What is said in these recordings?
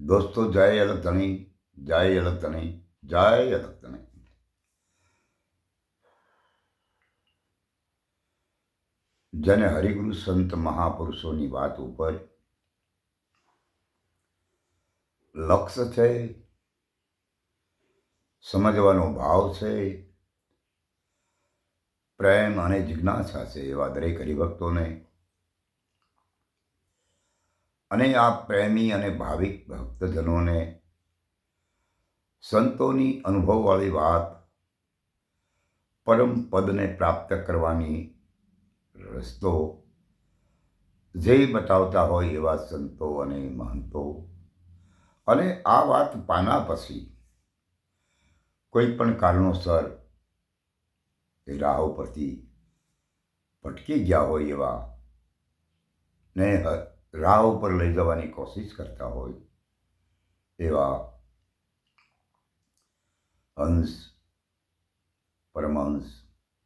દોસ્તો, જય અલતણી જય અલતણી જય અલતણી જેને હરિગુરુ સંત મહાપુરુષોની વાત ઉપર લક્ષ્ય છે, સમજવાનો ભાવ છે, પ્રેમ અને જિજ્ઞાસા છે એવા દરેક હરિભક્તોને અને આ પ્રેમી અને ભાવિક ભક્તજનોને સંતોની અનુભવવાળી વાત પરમ પદને પ્રાપ્ત કરવાની રસ્તો જે બતાવતા હોય એવા સંતો અને મહંતો. અને આ વાત પાના પછી કોઈ પણ કારણોસર એ રાહ ઉપરથી ભટકી ગયા હોય એવા ને રાહ ઉપર લઈ જવાની કોશિશ કરતા હોય એવા હંસ, પરમહંસ,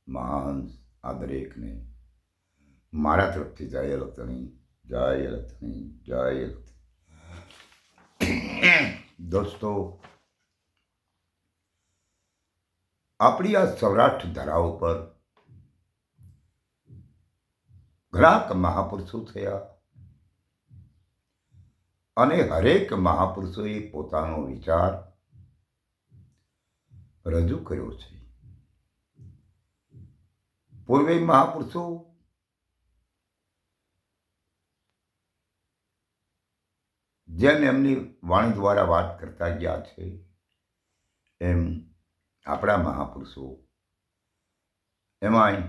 મહાહંસ આ દરેકને મારા તરફથી જય લખતણી જય લખતણી જય દોસ્તો, આપણી આ સૌરાષ્ટ્ર ધરા ઉપર ઘણાક મહાપુરુષો થયા. અને હરેક મહાપુરુષોએ પોતાનો વિચાર રજૂ કર્યો છે. પૂર્વે મહાપુરુષો જેમ એમની વાણી દ્વારા વાત કરતા ગયા છે, એમ આપણા મહાપુરુષો એમાંય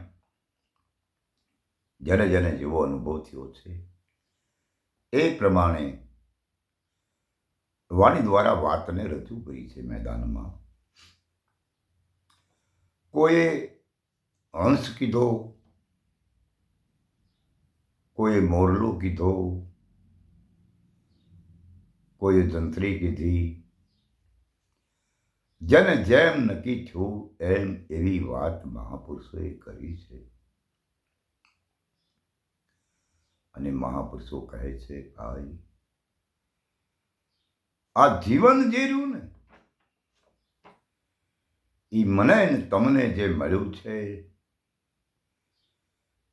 જેને જેને જેવો અનુભવ થયો છે. એ પ્રમાણે વાણી દ્વારા વાતને રજૂ કરી છે મેદાનમાં. કોઈએ હંસ કીધો, કોઈએ મોરલો કીધો, કોઈએ જંત્રી કીધી. જેને જેમ નક્કી થયું એમ એવી વાત મહાપુરુષોએ કરી છે. અને મહાપુરુષો કહે છે, ભાઈ આ જીવન જે રહ્યું ને એ મને ને તમને જે મળ્યું છે,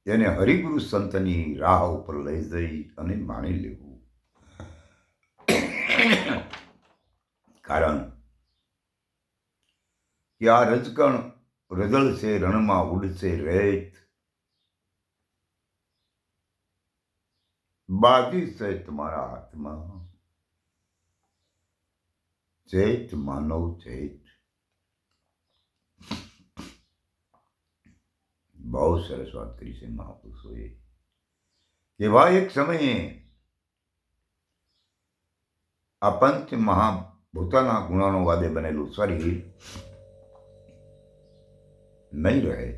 એને હરિગુરુ સંતની રાહ ઉપર લઈ જઈ અને માણી લેવું. કારણ કે આ રજકણ રજળશે રણમાં ઉડશે રેત. બાજી છે તમારા હાથમાં. ચેત માનવ ચેત બહુ સરસ વાત કરી છે મહાપુરુષોએ ભાઈ એક સમયે આ પંચ મહાભૂતાના ગુણાનો વાદે બનેલું શરીર નહીં રહે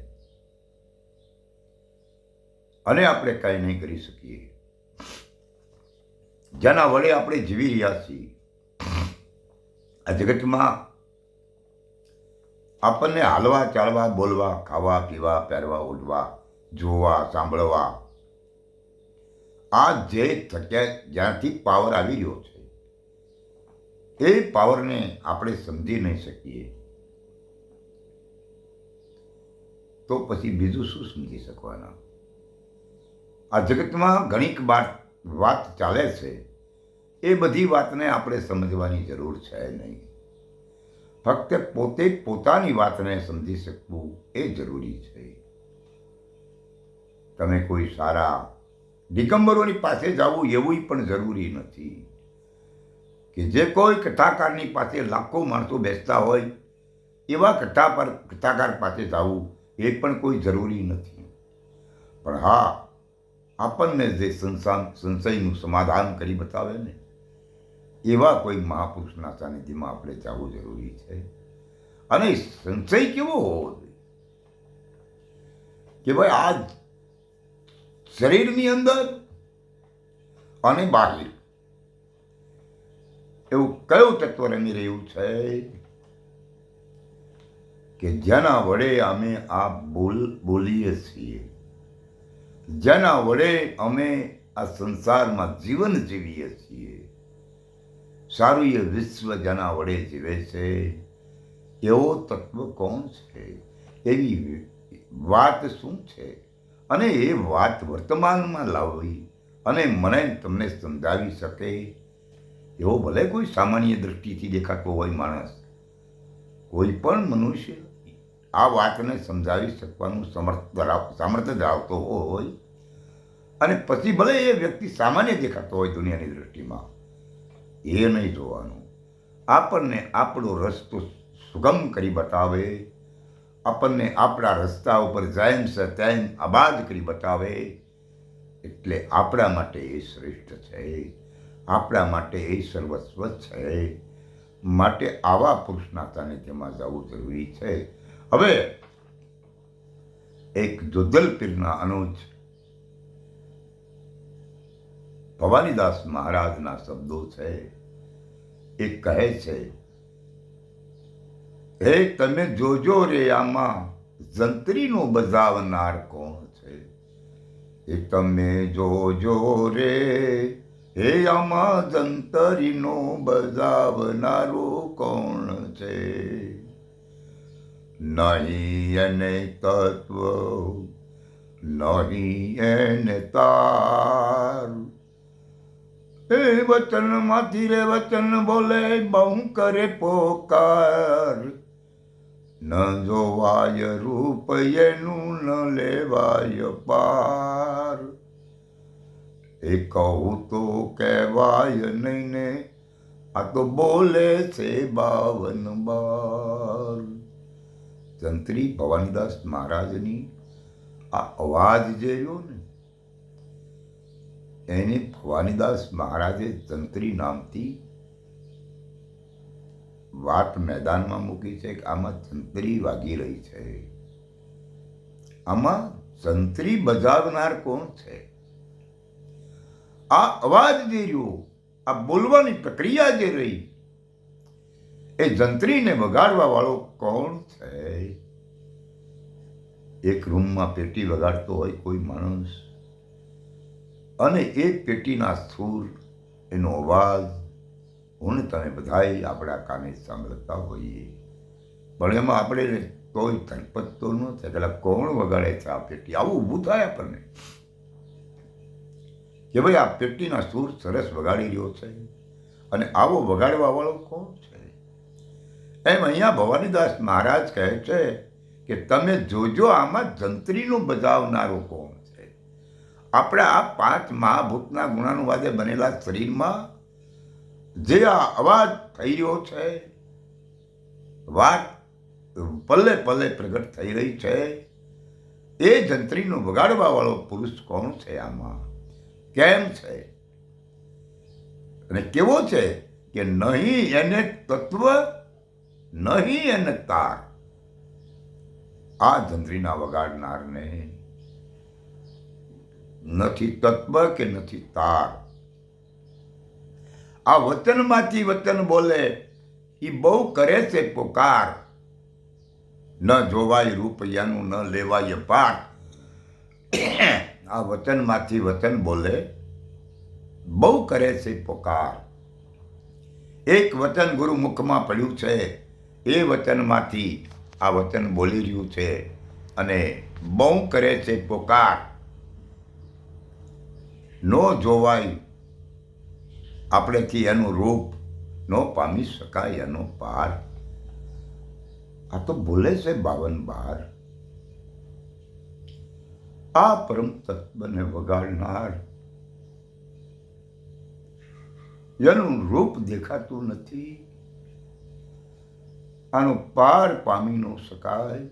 અને આપણે કાંઈ નહીં કરી શકીએ જેના વડે આપણે જીવી રહ્યા છીએ આ જગતમાં આપણને હાલવા, ચાલવા, બોલવા, ખાવા, પીવા, પહેરવા ઉઠવા જોવા, સાંભળવા, આ જે થક્યા જ્યાંથી પાવર આવી રહ્યો છે, એ પાવરને આપણે સમજી નહીં શકીએ. તો પછી બીજું શું સમજી શકવાના? આ જગતમાં ઘણીક વાત ચાલે છે. એ બધી વાતને આપણે સમજવાની જરૂર છે નહીં. ફક્ત પોતે પોતાની વાતને સમજી શકવું એ જરૂરી છે. તમે કોઈ સારા દિગંબરોની પાસે જવું એવું પણ જરૂરી નથી. કે જે કોઈ કથાકારની પાસે લાખો માણસો બેસતા હોય, એવા કથા પર કથાકાર પાસે જવું એ પણ કોઈ જરૂરી નથી. પણ હા, આપણને જે સંસાર સંશયનું સમાધાન કરી બતાવે ને એવા કોઈ મહાપુરુષના સાનિધ્યમાં આપણે જવું જરૂરી છે? અને સંશય કેવો હોવો જોઈએ? કે ભાઈ આ શરીરની અંદર અને બહાર એવું કયું તત્વ રમી રહ્યું છે? કે જેના વડે અમે આ બોલ બોલીએ છીએ. જેના વડે અમે આ સંસારમાં જીવન જીવીએ છીએ. સારું એ વિશ્વ જેના વડે જીવે છે. એવો તત્વ કોણ છે? એવી વાત શું છે? અને એ વાત વર્તમાનમાં લાવવી અને મને તમને સમજાવી શકે. એવો ભલે કોઈ સામાન્ય દૃષ્ટિથી દેખાતો હોય માણસ, કોઈ પણ મનુષ્ય આ વાતને સમજાવી શકવાનું સમર્થ ધરાવ સામર્થ્ય ધરાવતો હોય અને પછી ભલે એ વ્યક્તિ સામાન્ય દેખાતો હોય દુનિયાની દૃષ્ટિમાં એ નહીં જોવાનું. આપણને આપણો રસ્તો સુગમ કરી બતાવે. આપણને આપણા રસ્તા ઉપર જાયમ છે તેમ આબાદ કરી બતાવે. એટલે આપણા માટે એ શ્રેષ્ઠ છે. આપણા માટે એ સર્વસ્વ છે. માટે આવા પુરુષના તેમાં જવું જરૂરી છે. હવે એક જોધલ પીરના અનુજ ભવાનીદાસ મહારાજના શબ્દો છે. એ કહે છે, હે, તમે જોજો રે આમાં જંત્રીનો બજાવનાર કોણ છે? એ તમે જોજો રે, હે, આમાં જંતરીનો બજાવનારો કોણ છે? નહીં એને તત્વ, નહીં એને તાર એ વચનમાંથી રે વચન બોલે, બહુ કરે પોકાર. ન જોવાય રૂપ એનું, ન લેવાય પાર. એ કહું તો કહેવાય નહીં ને, આ તો બોલે છે બાવન બાર. તંત્રી ભવાનીદાસ મહારાજની આ અવાજ જે રહ્યો ને એને ભવાનીદાસ મહારાજે તંત્રી નામથી વાત મેદાનમાં મૂકી છે કે આમાં તંત્રી વાગી રહી છે. આમાં તંત્રી બજાવનાર કોણ છે? આ અવાજ જે રહ્યો, આ બોલવાની પ્રક્રિયા જે રહી, એ જંત્રીને વગાડવા વાળો કોણ છે? એક રૂમમાં પેટી વગાડતો હોય કોઈ માણસ અને એ પેટીના સૂર, એનો અવાજ, હું તમે બધાએ આપણા કાને સાંભળતા હોઈએ. પણ એમાં આપણે તોય ન થાય. પેલા કોણ વગાડે છે આ પેટી? આવું ઊભું થાય આપણને. કે ભાઈ આ પેટીના સૂર સરસ વગાડી રહ્યો છે. અને આવો વગાડવા વાળો કોણ છે? એમ અહીંયા ભવાનીદાસ મહારાજ કહે છે કે તમે જોજો આમાં જંત્રીનું બજાવનારો કોણ આપણા આ પાંચ મહાભૂતના ગુણાનુવાદે બનેલા શરીરમાં જે આ અવાજ થઈ રહ્યો છે, વાત પલ્લે પલ્લે પ્રગટ થઈ રહી છે, એ જંત્રીનો વગાડવા વાળો પુરુષ કોણ છે આમાં? કેમ છે? અને કેવો છે કે નહીં એને તત્વ, નહીં એને તાર આ જંત્રીના વગાડનારને નથી તત્વ કે નથી તાર. આ વચનમાંથી વચન બોલે એ બહુ કરે છે પોકાર. ન જોવાય રૂપિયાનું, ન લેવાય પાર. આ વચનમાંથી વચન બોલે, બહુ કરે છે પોકાર. એક વચન ગુરુ મુખમાં પડ્યું છે, એ વચનમાંથી આ વચન બોલી રહ્યું છે અને બહુ કરે છે પોકાર. નો જોવાય. આપણેથી એનું રૂપ ન પામી શકાય, એનો પાર. આ તો ભૂલે છે બાવન બાર. આ પરમ તત્વને વગાડનાર એનું રૂપ દેખાતું નથી. આનો પાર પામી ન શકાય.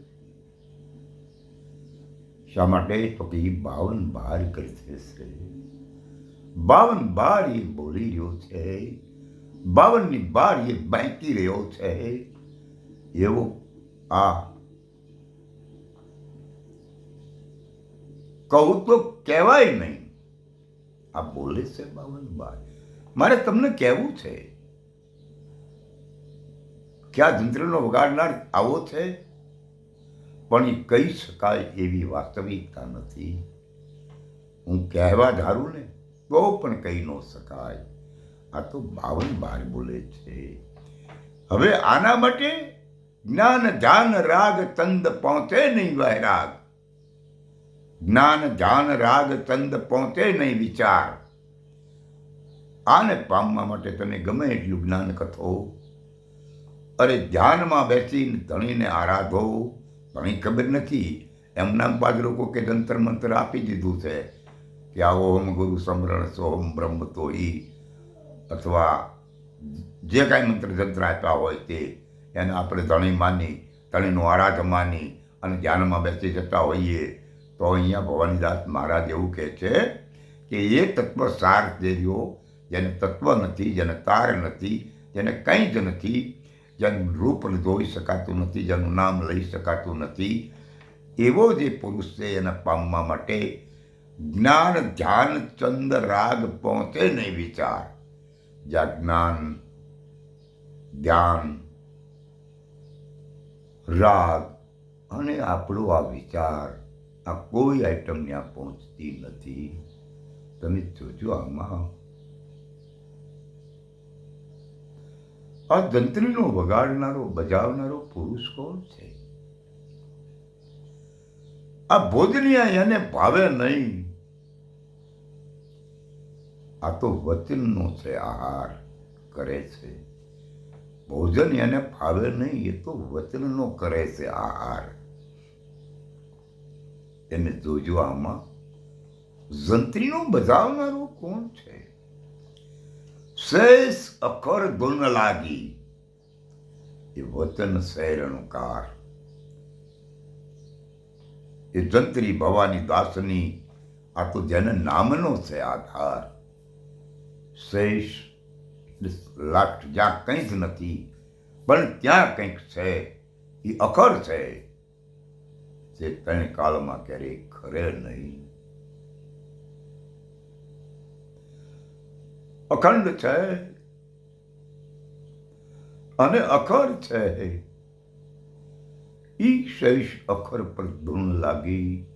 શા માટે? તો કે બાવન બાર કરશે છે. બાવન બાર એ બોલી રહ્યો છે. બાવનની બાર એ બાંકી રહ્યો છે. એવો આ કહું તો કહેવાય નહીં. આ બોલે છે બાવન બાર. મારે તમને કહેવું છે. કે આ જંત્રનો વગાડનાર આવો છે? પણ એ કહી શકાય એવી વાસ્તવિકતા નથી. હું કહેવા ધારું ને તો પણ કહી ન શકાય. આ તો બાવન બાર બોલે છે. હવે આના માટે જ્ઞાન ધ્યાન રાગ તંદ પહોંચે નહીં વૈરાગ જ્ઞાન ધ્યાન રાગ તંદ પહોંચે નહીં વિચાર. આને પામવા માટે તમે ગમે એટલું જ્ઞાન કથો? અરે ધ્યાનમાં બેસીને ધણીને આરાધો. ઘણી ખબર નથી, એમના બાદ લોકો કે જંતર મંતર આપી દીધું છે. કે આ ઓમ ગુરુ સમરણ સોમ બ્રહ્મ તો ઈ અથવા જે કાંઈ મંત્ર જંત્ર આપ્યા હોય તે, એને આપણે ધણી માની ધણીનું આરાધ માની અને ધ્યાનમાં બેસી જતા હોઈએ, તો અહીંયા ભવાનીદાસ મહારાજ એવું કહે છે કે એ તત્વ સાર જે રહ્યો જેને તત્વ નથી, જેને તાર નથી, જેને કંઈ જ નથી, જેનું રૂપ જોઈ શકાતું નથી, જેનું નામ લઈ શકાતું નથી, એવો જે પુરુષ છે એને પામવા માટે જ્ઞાન, ધ્યાન, ચંદ, રાગ પહોંચે નહીં વિચાર. જ્યાં જ્ઞાન, ધ્યાન, રાગ અને આપણો આ વિચાર, આ કોઈ આઈટમ ત્યાં પહોંચતી નથી. તમે જોજો આમાં. આ જંત્રીનો વગાડનારો, બજાવનારો પુરુષ કોણ છે? આ ભોજનિયા એને ભાવે નહીં. આ તો વચનનો છે, આહાર કરે છે. ભોજન એને ફાવે નહીં, એ તો વચનનો કરે છે, આહાર. એને જોજો આમાં જંત્રીનો બજાવનારો કોણ છે? શેષ અખર ગુણ લાગી. એ વચન શૈરણકાર. એ જંત્રી ભવાની દાસની, આ તો જેને નામનો છે આધાર. શેષ, લાટ જ્યાં કંઈક નથી, પણ ત્યાં કંઈક છે, એ અખર છે, જે ત્રણ કાળમાં ક્યારેય ખરે નહીં. અખંડ છે, અને અખર છે. ઈ શેષ અખર પર ધૂન લાગી,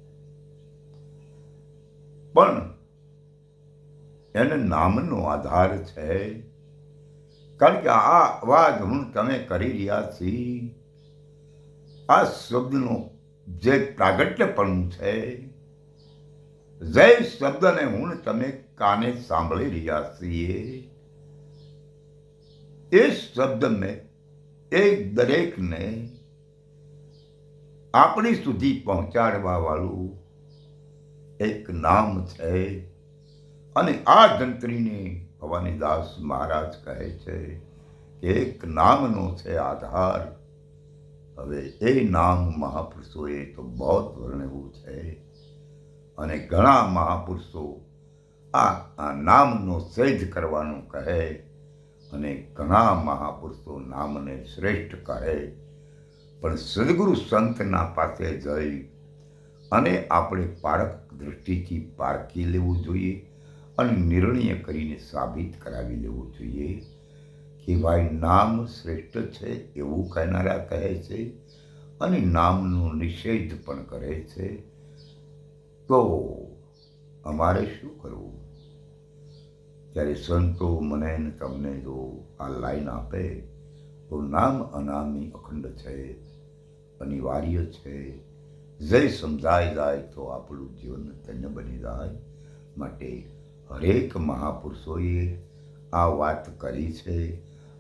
પણ એને નામનો આધાર છે. કારણ કે આ અવાજ હું તમે કરી રહ્યા છી, આ શબ્દનો જે પ્રાગટ્યપણું છે જય શબ્દને હું તમે કાને સાંભળી રહ્યા છીએ, એ શબ્દ મેં એક દરેકને આપણી સુધી પહોંચાડવા વાળું એક નામ છે. અને આ જંત્રીને ભવાનીદાસ મહારાજ કહે છે કે એક નામનો છે આધાર. હવે એ નામ મહાપુરુષોએ તો બહુ વર્ણવ્યું છે. અને ઘણા મહાપુરુષો આ આ નામનો સેજ કરવાનું કહે અને ઘણા મહાપુરુષો નામને શ્રેષ્ઠ કહે. પણ સદગુરુ સંતના પાસે જઈ અને આપણે પારક દૃષ્ટિથી પારખી લેવું જોઈએ. અને નિર્ણય કરીને સાબિત કરાવી લેવું જોઈએ કે ભાઈ નામ શ્રેષ્ઠ છે એવું કહેનારા કહે છે અને નામનો નિષેધ પણ કરે છે. તો અમારે શું કરવું? ત્યારે સંતો મને તમને જો આ લાઈન આપે, તો નામ અનામી અખંડ છે, અનિવાર્ય છે. જય સમજાઈ જાય તો આપણું જીવન ધન્ય બની જાય. માટે હરેક મહાપુરુષોએ આ વાત કરી છે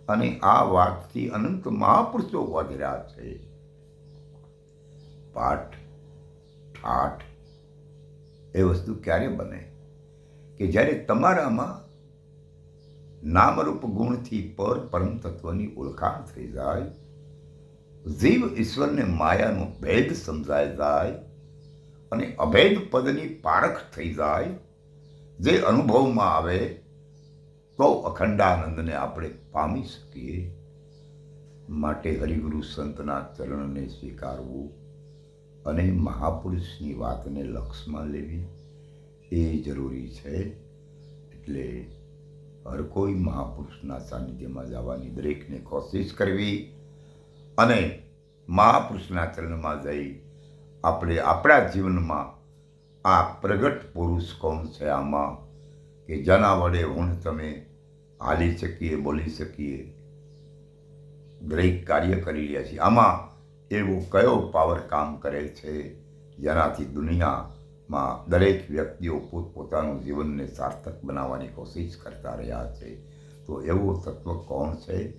અને આ વાતથી અનંત મહાપુરુષો વધ્યા છે. પાઠ, ઠાઠ એ વસ્તુ ક્યારે બને? કે જ્યારે તમારામાં નામરૂપ ગુણથી પર પરમ તત્વની ઓળખાણ થઈ જાય, જીવ ઈશ્વરને માયાનો ભેદ સમજાય જાય અને અભેદ પદની પારખ થઈ જાય જે અનુભવમાં આવે, તો અખંડાનંદને આપણે પામી શકીએ. માટે હરિગુરુ સંતના ચરણને સ્વીકારવું અને મહાપુરુષની વાતને લક્ષમાં લેવી એ જરૂરી છે. એટલે હર કોઈ મહાપુરુષના સાનિધ્યમાં જવાની દરેકને કોશિશ કરવી અને મહાપુરુષના ચરણમાં જઈ આપણે આપણા જીવનમાં આ પ્રગટ પુરુષ કોણ છે આમાં? કે જેના વડે હું તમે હાલી શકીએ, બોલી શકીએ? દરેક કાર્ય કરી રહ્યા છીએ આમાં એવો કયો પાવર કામ કરે છે? જેનાથી દુનિયામાં દરેક વ્યક્તિઓ પોતપોતાનું જીવનને સાર્થક બનાવવાની કોશિશ કરતા રહ્યા છે. તો એવો તત્વ કોણ છે?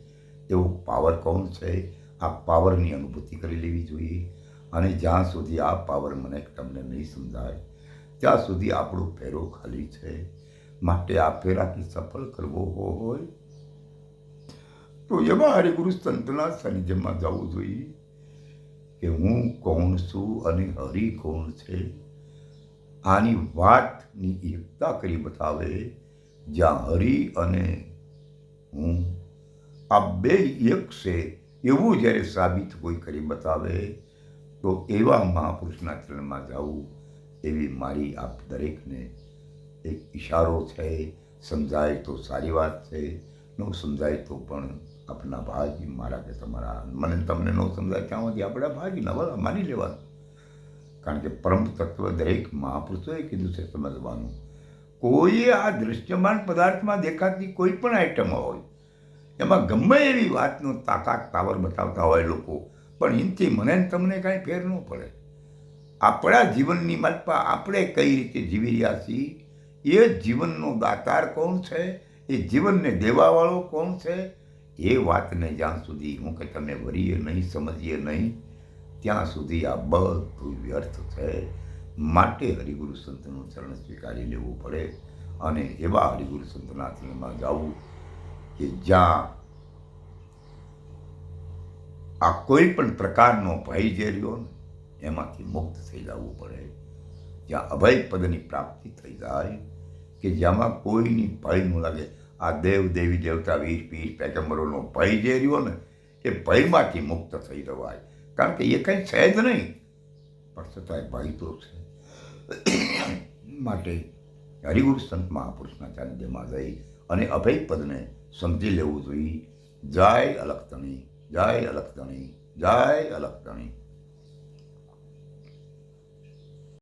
એવો પાવર કોણ છે? આ પાવરની અનુભૂતિ કરી લેવી જોઈએ. અને જ્યાં સુધી આ પાવર મને તમને નહીં સમજાય ત્યાં સુધી આપણો ફેરો ખાલી છે. માટે આ ફેરાથી સફળ કરવો હોય. તો એવા હરિગુરુ સંતના સાનિધ્યમાં જવું જોઈએ કે હું કોણ છું અને હરિ કોણ છે? આની વાતની એકતા કરી બતાવે જ્યાં હરિ અને હું આ બે એક છે એવું જ્યારે સાબિત કોઈ કરી બતાવે તો એવા મહાપુરુષના ચરણમાં જવું એવી મારી આપ દરેકને એક ઈશારો છે, સમજાય તો સારી વાત છે, ન સમજાય તો પણ આપના ભાગી મારા કે તમારા મને તમને ન સમજાય ત્યાં સુધી આપણા ભાગી નવા માની લેવાનું. કારણ કે પરમ તત્વ દરેક મહાપુરુષોએ કીધું છે સમજવાનું. કોઈએ આ દૃશ્યમાન પદાર્થમાં દેખાતી કોઈ પણ આઈટમ હોય, એમાં ગમે એવી વાતનો તાકાત પાવર બતાવતા હોય લોકો, પણ એનાથી મને તમને કાંઈ ફેર ન પડે. આપણા જીવનની માલપા આપણે કઈ રીતે જીવી રહ્યા છીએ? એ જીવનનો દાતાર કોણ છે? એ જીવનને દેવાવાળો કોણ છે? એ વાતને જ્યાં સુધી હું કે તમે વરીએ નહીં, સમજીએ નહીં, ત્યાં સુધી આ બધું વ્યર્થ છે. માટે હરિગુરુ સંતનું ચરણ સ્વીકારી લેવું પડે અને એવા હરિગુરુ સંતના ચરણમાં જવું કે જ્યાં આ કોઈ પણ પ્રકારનો ભય જે રહ્યો ને એમાંથી મુક્ત થઈ જવું પડે. જ્યાં અભય પદની પ્રાપ્તિ થઈ જાય કે જેમાં કોઈની ભય ન લાગે. આ દેવ દેવી દેવતા વીર પીર પેગમ્બરોનો ભય જે રહ્યો ને, એ ભયમાંથી મુક્ત થઈ જવાય. કારણ કે એ કંઈ છે જ નહીં. પણ છતાંય ભય તો છે. માટે હરિગુરુ સંત મહાપુરુષના સાનિધ્યમાં જઈ અને અભય પદને સમજી લેવું જોઈએ. જય અલખતણી જય અલખતણી જય અલખતણી